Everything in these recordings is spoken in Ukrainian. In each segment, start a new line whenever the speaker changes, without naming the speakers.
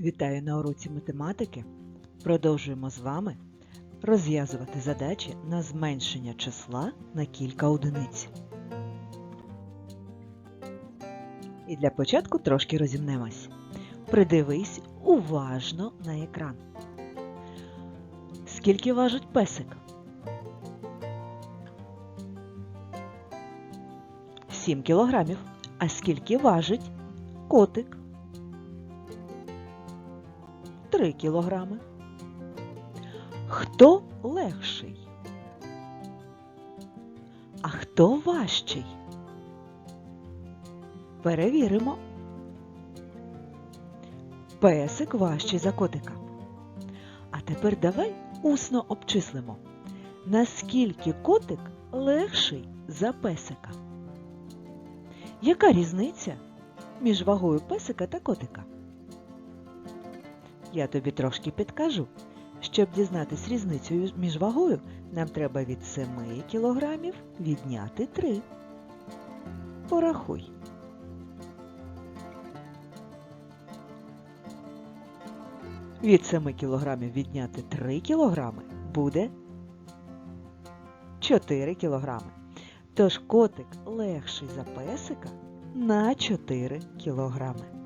Вітаю на уроці математики. Продовжуємо з вами розв'язувати задачі на зменшення числа на кілька одиниць. І для початку трошки розімнемось. Придивись уважно на екран. Скільки важить песик? 7 кілограмів. А скільки важить котик? 3 кілограми. Хто легший? А хто важчий? Перевіримо. Песик важчий за котика. А тепер давай усно обчислимо, наскільки котик легший за песика. Яка різниця між вагою песика та котика? Я тобі трошки підкажу. Щоб дізнатись різницю між вагою, нам треба від 7 кілограмів відняти 3. Порахуй. Від 7 кілограмів відняти 3 кілограми буде 4 кілограми. Тож котик легший за песика на 4 кілограми.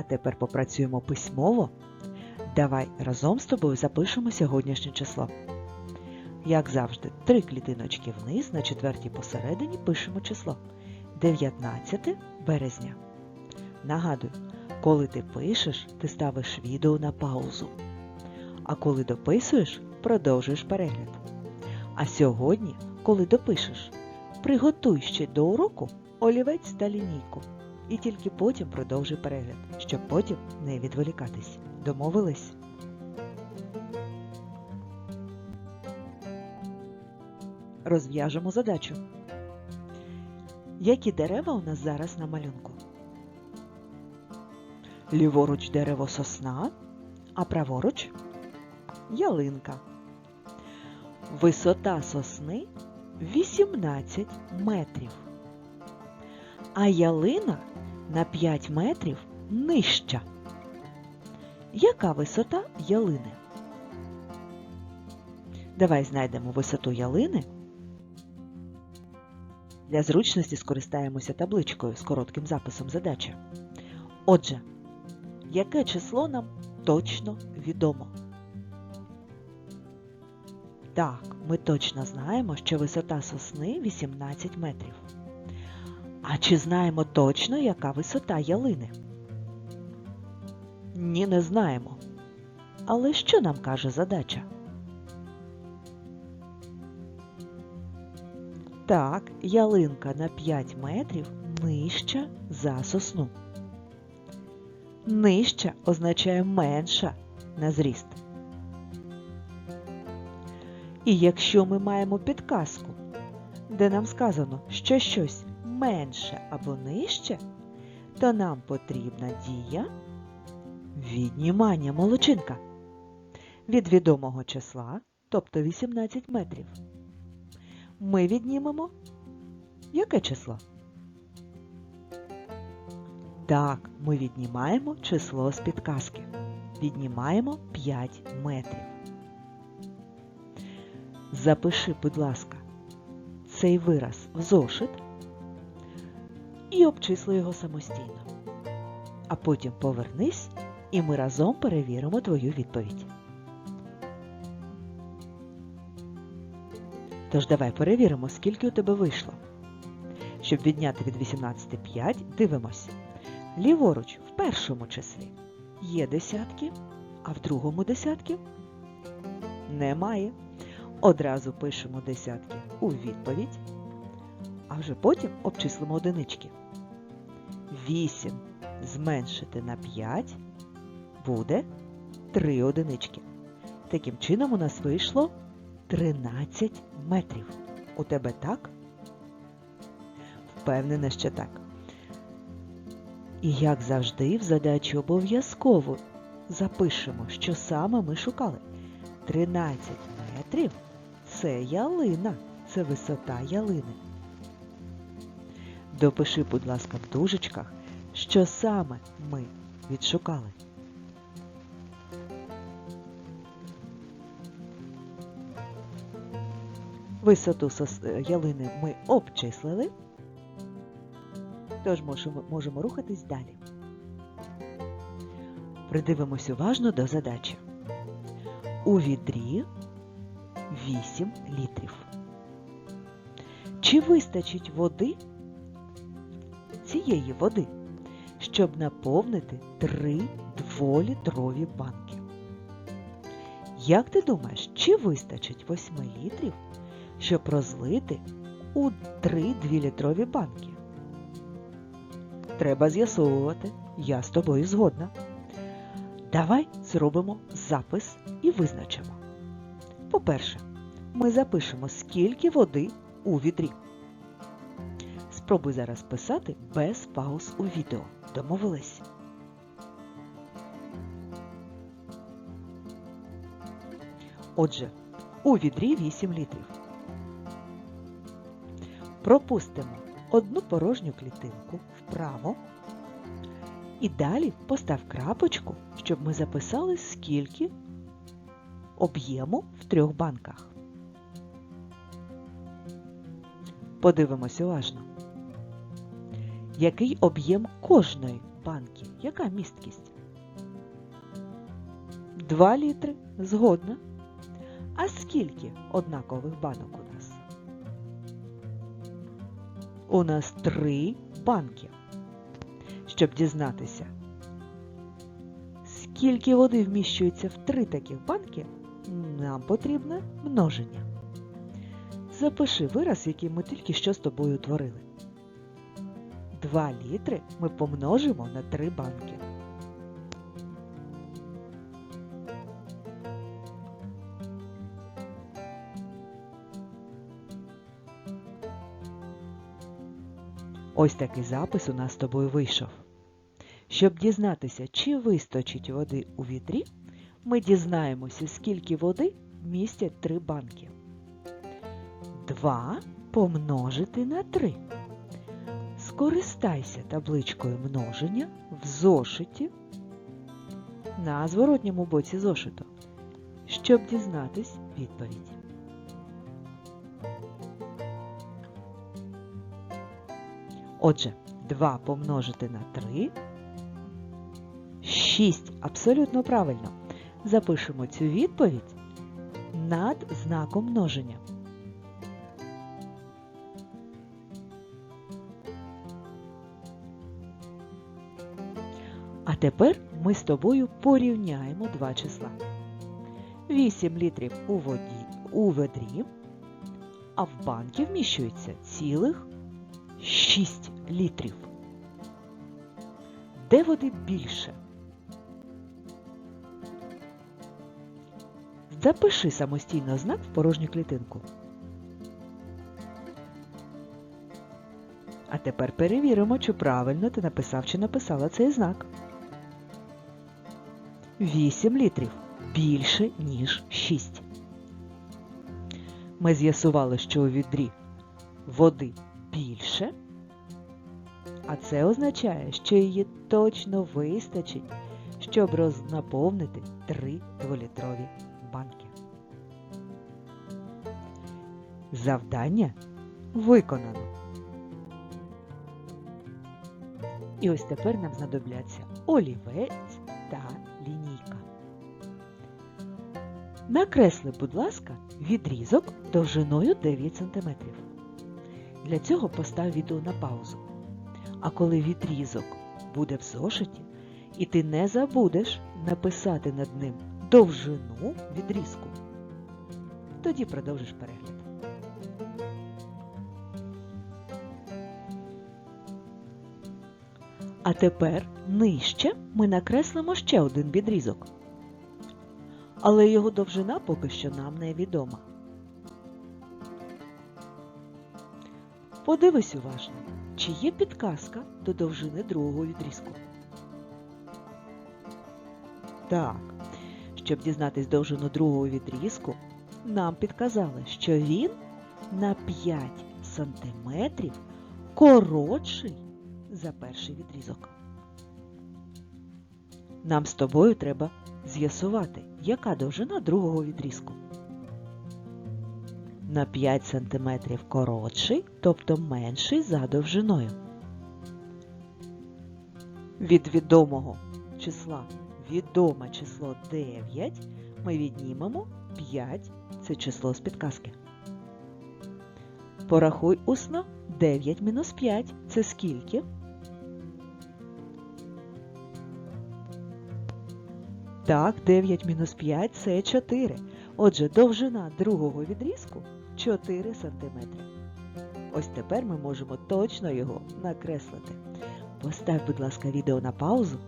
А тепер попрацюємо письмово. Давай разом з тобою запишемо сьогоднішнє число. Як завжди, три клітиночки вниз, на четвертій посередині пишемо число 19 березня. Нагадую, коли ти пишеш, ти ставиш відео на паузу. А коли дописуєш, продовжуєш перегляд. А сьогодні, коли допишеш, приготуй ще до уроку олівець та лінійку. І тільки потім продовжуй перегляд, щоб потім не відволікатись. Домовились? Розв'яжемо задачу. Які дерева у нас зараз на малюнку? Ліворуч дерево сосна, а праворуч ялинка. Висота сосни 18 метрів. А ялина на 5 метрів нижча. Яка висота ялини? Давай знайдемо висоту ялини. Для зручності скористаємося табличкою з коротким записом задачі. Отже, яке число нам точно відомо? Так, ми точно знаємо, що висота сосни 18 метрів. А чи знаємо точно, яка висота ялини? Ні, не знаємо. Але що нам каже задача? Так, ялинка на 5 метрів нижча за сосну. Нижча означає менша на зріст. І якщо ми маємо підказку, де нам сказано, що щось менше або нижче, то нам потрібна дія віднімання молочинка від відомого числа, тобто 18 метрів. Ми віднімемо яке число? Так, ми віднімаємо число з підказки. Віднімаємо 5 метрів. Запиши, будь ласка, цей вираз в зошит і обчисли його самостійно. А потім повернись і ми разом перевіримо твою відповідь. Тож давай перевіримо, скільки у тебе вийшло. Щоб відняти від 18 5, дивимось. Ліворуч в першому числі є десятки, а в другому десятки немає. Одразу пишемо десятки у відповідь, а вже потім обчислимо одинички. 8 зменшити на 5 буде 3 одинички. Таким чином у нас вийшло 13 метрів. У тебе так? Впевнена, що так. І як завжди, в задачі обов'язково запишемо, що саме ми шукали. 13 метрів це ялина, це висота ялини. Допиши, будь ласка, в дужечках, що саме ми відшукали. Висоту е, ялини ми обчислили, тож можемо рухатись далі. Придивимось уважно до задачі. У відрі 8 літрів. Чи вистачить води, цієї води, щоб наповнити три дволітрові банки? Як ти думаєш, чи вистачить 8 літрів, щоб розлити у три двілітрові банки? Треба з'ясовувати, я з тобою згодна. Давай зробимо запис і визначимо. По-перше, ми запишемо, скільки води у відрі. Спробуй зараз писати без пауз у відео. Домовились? Отже, у відрі 8 літрів. Пропустимо одну порожню клітинку вправо і далі постав крапочку, щоб ми записали, скільки об'єму в трьох банках. Подивимось уважно. Який об'єм кожної банки? Яка місткість? 2 літри. Згодна. А скільки однакових банок у нас? У нас три банки. Щоб дізнатися, скільки води вміщується в три таких банки, нам потрібне множення. Запиши вираз, який ми тільки що з тобою утворили. 2 літри ми помножимо на 3 банки. Ось такий запис у нас з тобою вийшов. Щоб дізнатися, чи вистачить води у відрі, ми дізнаємося, скільки води містять три банки. 2 помножити на 3. Скористайся табличкою множення в зошиті на зворотньому боці зошиту, щоб дізнатись відповідь. Отже, 2 помножити на 3 6. Абсолютно правильно. Запишемо цю відповідь над знаком множення. Тепер ми з тобою порівняємо два числа. 8 літрів у воді у ведрі, а в банки вміщується цілих 6 літрів. Де води більше? Запиши самостійно знак в порожню клітинку. А тепер перевіримо, чи правильно ти написав чи написала цей знак. 8 літрів більше, ніж 6. Ми з'ясували, що у відрі води більше, а це означає, що її точно вистачить, щоб рознаповнити 3 дволітрові банки. Завдання виконано. І ось тепер нам знадобляться олівець та Накресли, будь ласка, відрізок довжиною 9 см. Для цього постав відео на паузу. А коли відрізок буде в зошиті, і ти не забудеш написати над ним довжину відрізку, тоді продовжиш перегляд. А тепер нижче ми накреслимо ще один відрізок. Але його довжина поки що нам невідома. Подивись уважно, чи є підказка до довжини другого відрізку. Так, щоб дізнатись довжину другого відрізку, нам підказали, що він на 5 сантиметрів коротший за перший відрізок. Нам з тобою треба з'ясувати, яка довжина другого відрізку. На 5 см коротший, тобто менший за довжиною. Від відомого числа відоме число 9 ми віднімемо 5 це число з підказки. Порахуй усно 9 мінус 5 це скільки? Так, 9 мінус 5 це 4. Отже, довжина другого відрізку 4 см. Ось тепер ми можемо точно його накреслити. Постав, будь ласка, відео на паузу.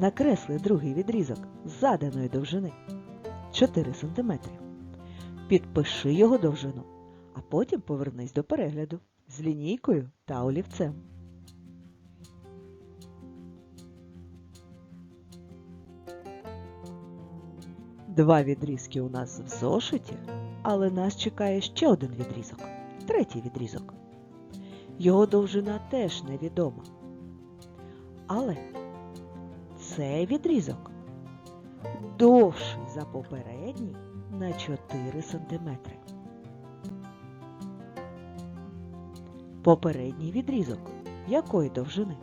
Накресли другий відрізок заданої довжини 4 см. Підпиши його довжину, а потім повернись до перегляду з лінійкою та олівцем. Два відрізки у нас в зошиті, але нас чекає ще один відрізок, третій відрізок. Його довжина теж невідома. Але цей відрізок довший за попередній на 4 см. Попередній відрізок якої довжини?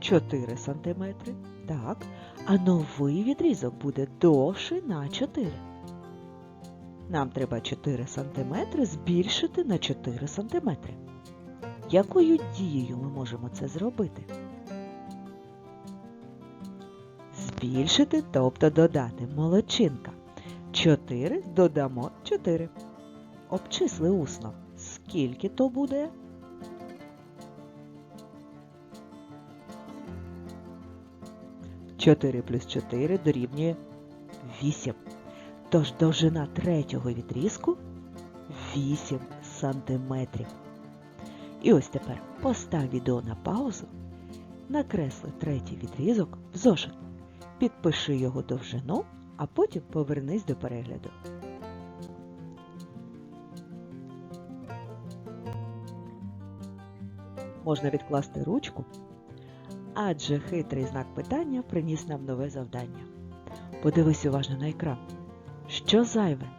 4 см. Так. А новий відрізок буде довший на 4. Нам треба 4 см збільшити на 4 см. Якою дією ми можемо це зробити? Збільшити, тобто додати молодчинка. 4 додамо 4. Обчисли усно. Скільки то буде? Чотири плюс 4 дорівнює 8. Тож довжина третього відрізку 8 сантиметрів. І ось тепер постав відео на паузу, накресли третій відрізок в зошит, підпиши його довжину, а потім повернись до перегляду. Можна відкласти ручку, адже хитрий знак питання приніс нам нове завдання. Подивись уважно на екран. Що зайве?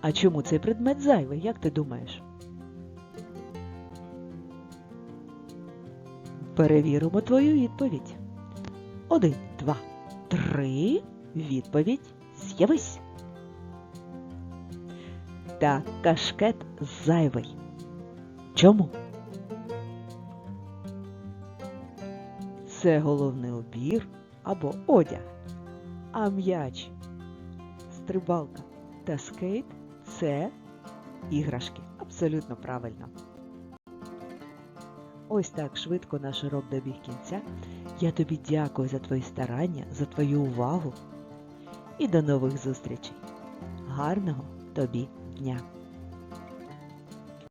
А чому цей предмет зайвий, як ти думаєш? Перевіримо твою відповідь. Один, два, три. Відповідь з'явись. Так, кашкет зайвий. Чому? Це головний убір або одяг. А м'яч, стрибалка та скейт це іграшки. Абсолютно правильно. Ось так швидко наш урок добіг кінця. Я тобі дякую за твої старання, за твою увагу і до нових зустрічей. Гарного тобі nhạc.